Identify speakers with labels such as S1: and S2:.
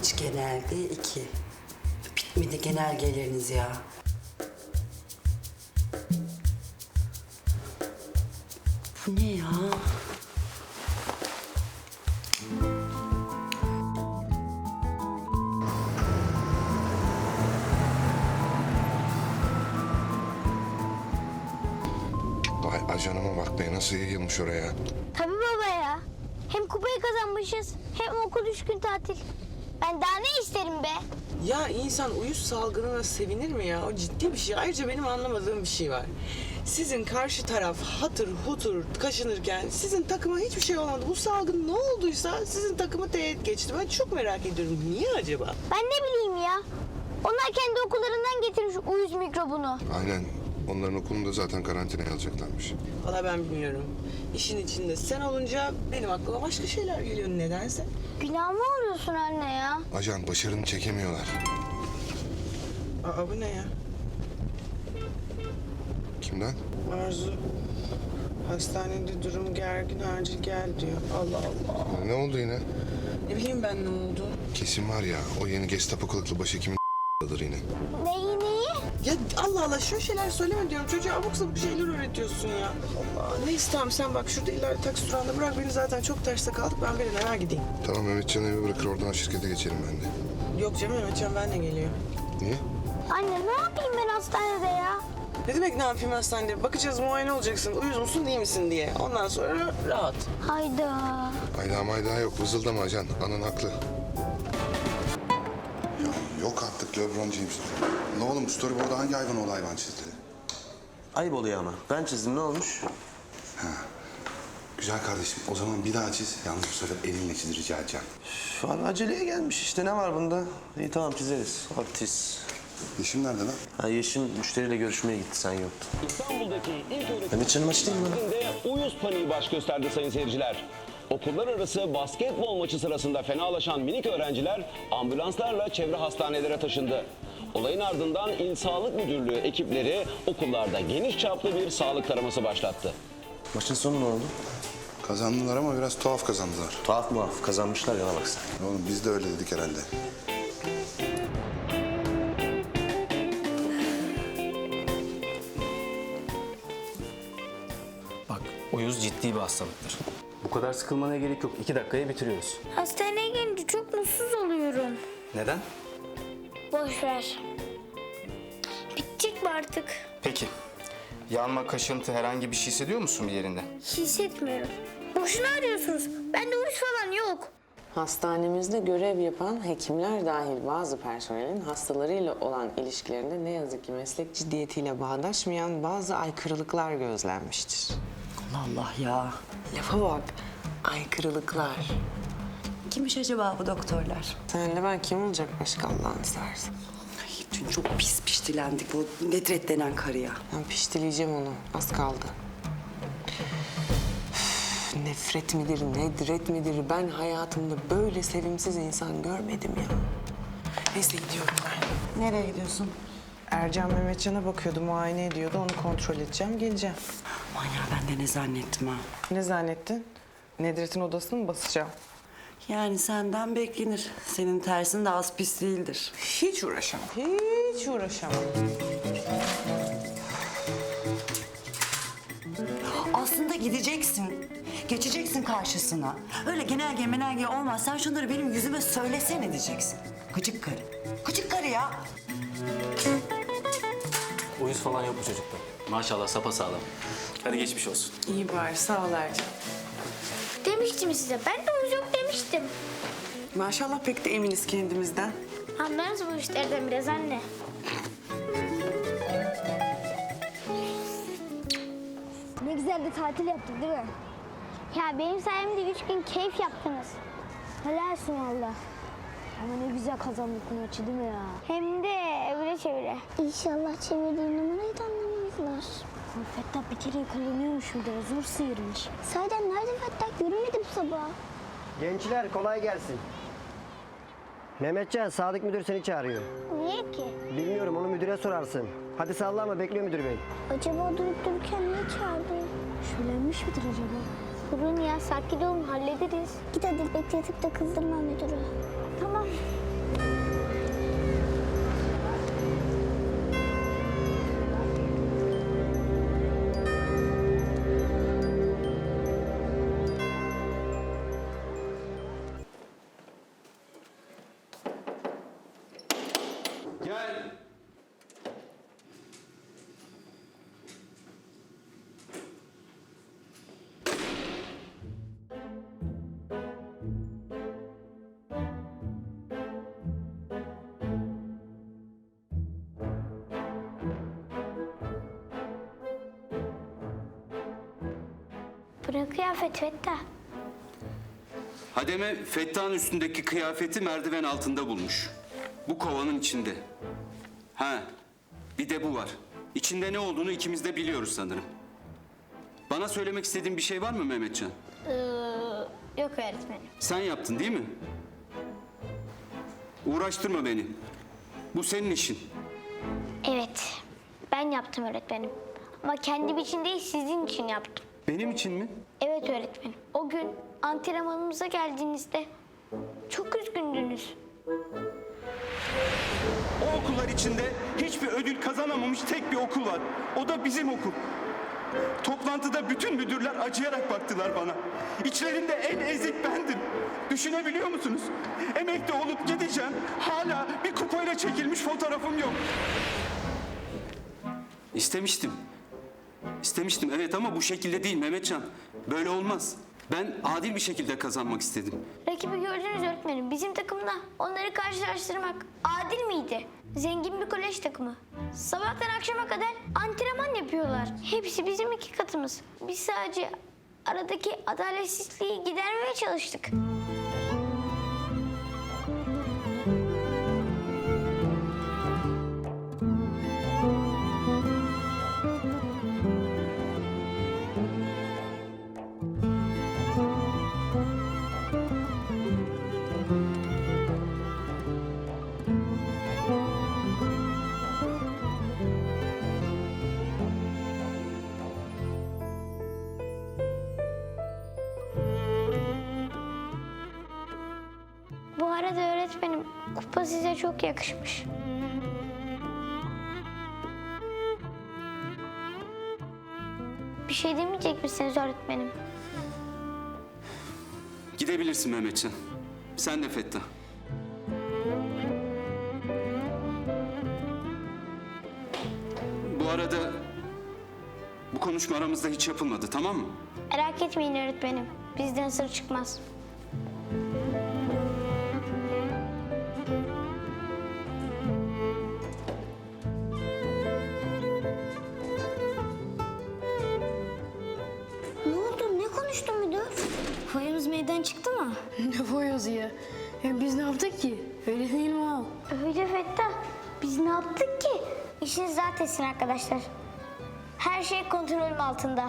S1: İç genelde iki. Bitmedi genelgeleriniz ya. Bu ne ya?
S2: Vay ajanıma bak be nasıl yayılmış oraya.
S3: Tabii baba ya. Hem kupayı kazanmışız hem okul üç gün tatil. Ben daha ne isterim be?
S4: Ya insan uyuz salgınına sevinir mi ya? O ciddi bir şey. Ayrıca benim anlamadığım bir şey var. Sizin karşı taraf hatır hutur kaşınırken sizin takıma hiçbir şey olmadı. Bu salgın ne olduysa sizin takımı teğet geçti. Ben çok merak ediyorum. Niye acaba?
S3: Ben ne bileyim ya. Onlar kendi okullarından getirmiş uyuz mikrobunu.
S2: Aynen onların okulunu da zaten karantinaya alacaklarmış.
S4: Valla ben bilmiyorum. İşin içinde sen olunca benim aklıma başka şeyler geliyor nedense.
S3: Günah mı oluyorsun anne ya?
S2: Ajan başarını çekemiyorlar.
S4: Aa bu ne ya?
S2: Kimden?
S4: Arzu. Hastanede durum gergin acil gel diyor. Allah Allah.
S2: Ne oldu yine?
S4: Ne bileyim ben ne oldu?
S2: Kesin var ya o yeni Gestapo kılıklı başhekimin alır yine.
S3: Neyi?
S4: Ya Allah Allah şöyle şeyler söyleme diyorum. Çocuğa abuk sabuk şeyler öğretiyorsun ya. Allah. Neyse tamam sen bak şurada ileride taksi durağında bırak beni zaten çok terste kaldık. Ben bir eve gideyim.
S2: Tamam Mehmetcan'ı eve bırakır oradan şirkete geçelim ben de.
S4: Yok canım Mehmetcan ben de geliyor.
S2: Niye?
S3: Anne ne yapayım ben hastanede ya?
S4: Ne demek ne yapayım hastanede? Bakacağız muayene olacaksın. Uyuz musun değil misin diye. Ondan sonra rahat.
S3: Hayda.
S2: Ayda mayda yok vızıldama ajan. Anan haklı.
S5: Yok artık LeBron James. Ne oğlum storyboard'da hangi hayvan oğlu hayvan çizdi?
S6: Ayıp oluyor ama. Ben çizdim ne olmuş?
S5: Güzel kardeşim o zaman bir daha çiz. Yalnız bu sefer elinle çiz rica edeceğim.
S6: Şu an aceleye gelmiş işte ne var bunda? İyi tamam çizeriz. Artist.
S5: Yeşim nerede lan?
S6: Ha Yeşim müşteriyle görüşmeye gitti sen yoktun.
S7: İstanbul'daki ilk öğretim
S6: Mehmetcan'ım aç değil mi? lan?
S7: merkezinde uyuz paniği baş gösterdi sayın seyirciler. Okullar arası basketbol maçı sırasında fenalaşan minik öğrenciler ambulanslarla çevre hastanelere taşındı. Olayın ardından İl Sağlık Müdürlüğü ekipleri okullarda geniş çaplı bir sağlık taraması başlattı.
S6: Maçın sonu ne oldu?
S5: Kazandılar ama biraz tuhaf kazandılar.
S6: Tuhaf muaf kazanmışlar yana bak sen.
S5: Oğlum biz de öyle dedik herhalde.
S8: Bak uyuz ciddi bir hastalıktır. Bu kadar sıkılmana gerek yok. İki dakikaya bitiriyoruz.
S3: Hastaneye gelince çok mutsuz oluyorum.
S8: Neden?
S3: Boş ver. Bitecek mi artık?
S8: Peki. Yanma, kaşıntı herhangi bir şey hissediyor musun bir yerinde?
S3: Hissetmiyorum. Boşuna arıyorsunuz. Bende uyuz falan yok.
S9: Hastanemizde görev yapan hekimler dahil bazı personelin hastalarıyla olan ilişkilerinde ne yazık ki meslek ciddiyetiyle bağdaşmayan bazı aykırılıklar gözlenmiştir.
S1: Allah Allah ya.
S9: Lafa bak, aykırılıklar.
S1: Kimmiş acaba bu doktorlar?
S9: Senle ben kim olacak başka Allah'ını seversen.
S1: Ay, dün çok pis piştilendik bu Nedret denen karıya.
S9: Ben piştileyeceğim onu, az kaldı. Üf, Nefret midir, nedret midir? Ben hayatımda böyle sevimsiz insan görmedim ya. Neyse gidiyorum ben.
S1: Nereye gidiyorsun?
S4: Ercan Mehmetcan'a bakıyordu, muayene ediyordu. Onu kontrol edeceğim, geleceğim.
S1: Aman ya ben de ne zannettim ha.
S4: Ne zannettin? Nedret'in odasını mı basacağım?
S1: Yani senden beklenir. Senin tersin de az pis değildir.
S4: Hiç uğraşamam. Hiç uğraşamam.
S10: Aslında gideceksin. Geçeceksin karşısına. Öyle genelge menelge olmaz. Sen şunları benim yüzüme söylesene diyeceksin. Gıcık karı. Gıcık karı ya.
S8: Uyuz falan yok bu çocukta. Maşallah sapasağlam. Hadi geçmiş olsun.
S9: İyi bari, sağ ol Ercan.
S3: Demiştim size. Ben de uyuz yok demiştim.
S9: Maşallah pek de eminiz kendimizden.
S3: Anlarız bu işlerden biraz anne. Ne güzel de tatil yaptık değil mi? Ya benim sayemde üç gün keyif yaptınız. Helalsin valla. Ama ne güzel kazandık bu maçı değil mi ya? Hem de öyle çevire. İnşallah çevirdiğin numarayı da anlamazlar. Fettah bir kere kullanıyormuş bir de zor sıyırmış. Sahiden nerede Fettah? Görünmedi bu sabah.
S11: Gençler kolay gelsin. Mehmetcan, Sadık müdür seni çağırıyor.
S3: Niye ki?
S11: Bilmiyorum onu müdüre sorarsın. Hadi sallama bekliyor müdür bey.
S3: Acaba durup dururken niye çağırdı? Şüphelenmiş midir acaba? Durun ya sakin olun hallederiz. Git hadi bekletip de kızdırma müdürü. Tamam. Bu ne kıyafet Fettah?
S12: Hademe Fettah'ın üstündeki kıyafeti merdiven altında bulmuş. Bu kovanın içinde. Ha, bir de bu var. İçinde ne olduğunu ikimiz de biliyoruz sanırım. Bana söylemek istediğin bir şey var mı Mehmetcan?
S3: Ee, yok öğretmenim.
S12: Sen yaptın değil mi? Uğraştırma beni. Bu senin işin.
S3: Evet. Ben yaptım öğretmenim. Ama kendim için değil sizin için yaptım.
S12: Benim için mi?
S3: Evet öğretmenim. O gün antrenmanımıza geldiğinizde çok üzgündünüz.
S12: O okullar içinde hiçbir ödül kazanamamış tek bir okul var. O da bizim okul. Toplantıda bütün müdürler acıyarak baktılar bana. İçlerinde en ezik bendim. Düşünebiliyor musunuz? Emekli olup gideceğim. Hala bir kupayla çekilmiş fotoğrafım yok. İstemiştim. İstemiştim evet ama bu şekilde değil Mehmetcan. Böyle olmaz. Ben adil bir şekilde kazanmak istedim.
S3: Rakibi gördünüz öğretmenim. Bizim takımda onları karşılaştırmak adil miydi? Zengin bir kolej takımı. Sabahtan akşama kadar antrenman yapıyorlar. Hepsi bizim iki katımız. Biz sadece aradaki adaletsizliği gidermeye çalıştık. Arada öğretmenim kupa size çok yakışmış. Bir şey demeyecek misiniz öğretmenim?
S12: Gidebilirsin Mehmetcan. Sen de Fettah. Bu arada bu konuşma aramızda hiç yapılmadı tamam mı?
S3: Merak etmeyin öğretmenim. Bizden sır çıkmaz. Meydan çıktı mı?
S13: Ne foyası ya? Ya biz ne yaptık ki? Öyle değil mi abi?
S3: Öyle Fettah. Biz ne yaptık ki? İşiniz rahat etsin arkadaşlar. Her şey kontrolüm altında.